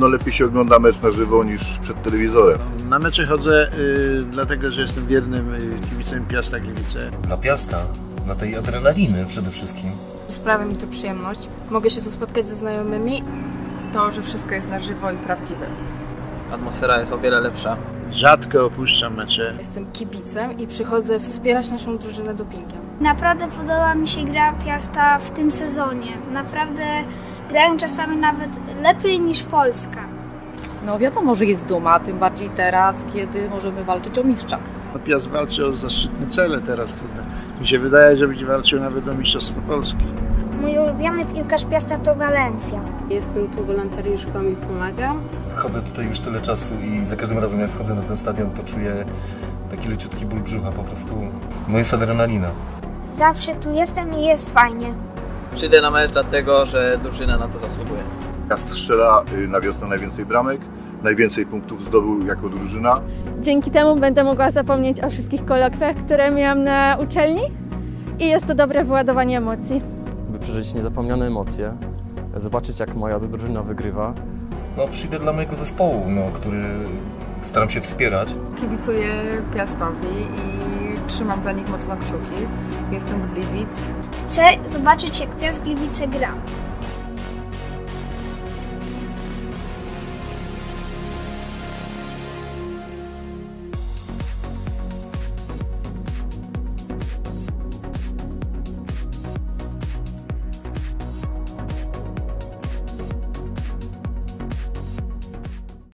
pewno lepiej się ogląda mecz na żywo niż przed telewizorem. Na mecze chodzę y, dlatego, że jestem wiernym y, kibicem Piasta Gliwice. Dla Piasta, dla tej adrenaliny przede wszystkim. Sprawia mi to przyjemność. Mogę się tu spotkać ze znajomymi. To, że wszystko jest na żywo i prawdziwe. Atmosfera jest o wiele lepsza. Rzadko opuszczam mecze. Jestem kibicem i przychodzę wspierać naszą drużynę dopingiem. Naprawdę podoba mi się gra Piasta w tym sezonie. Naprawdę grają czasami nawet lepiej niż Polska. No wiadomo, że jest duma, tym bardziej teraz, kiedy możemy walczyć o mistrza. No, Piast walczy o zaszczytne cele teraz tutaj. Mi się wydaje, że będzie walczył nawet o Mistrzostwo Polski. Mój ulubiony piłkarz Piasta to Walencja. Jestem tu wolontariuszką i pomagam. Chodzę tutaj już tyle czasu i za każdym razem jak wchodzę na ten stadion, to czuję taki leciutki ból brzucha, po prostu no jest adrenalina. Zawsze tu jestem i jest fajnie. Przyjdę na mecz dlatego, że drużyna na to zasługuje. Piast strzela y, na wiosnę najwięcej bramek, najwięcej punktów zdobył jako drużyna. Dzięki temu będę mogła zapomnieć o wszystkich kolokwiach, które miałam na uczelni i jest to dobre wyładowanie emocji. by przeżyć niezapomniane emocje, zobaczyć jak moja drużyna wygrywa. No przyjdę dla mojego zespołu, no, który staram się wspierać. Kibicuję Piastowi i trzymam za nich mocno kciuki. Jestem z Gliwic. Chcę zobaczyć jak Piast Gliwice gra.